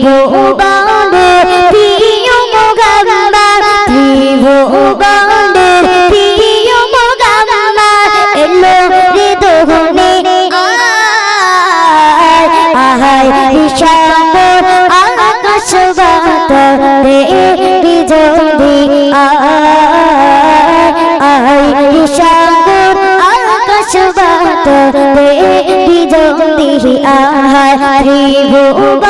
ত্রিভুবনের প্রিয় মোগাম্বার ত্রিভুবনের প্রিয় মোগাম্বার এলো রে দোহনে আহাই বিষাবর আকাশ বাতরে বিজলি আহাই বিষাবর আকাশ বাতরে বিজলি আহাই ত্রিভুবনের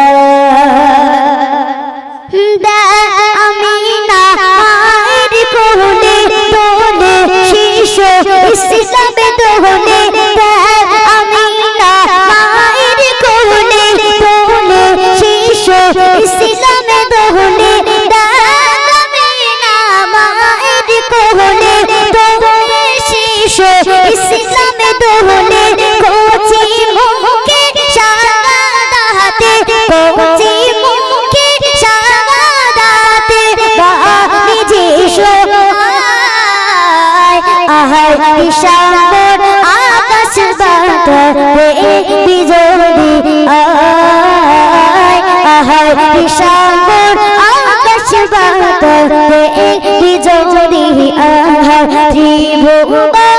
শিশু ইসলামে দোহলে আমি না, মায়ের কোলে তোলে শিশু ইসলামে দোহলে আমি না, মায়ের কোলে তোলে শিশু ইসলামে দোহলে কোচি আহার বিষাবর আকাশ বাতরে বিজলি আহায় আহার আকাশ বাতরে বিজলি আহায় ত্রিভুবনের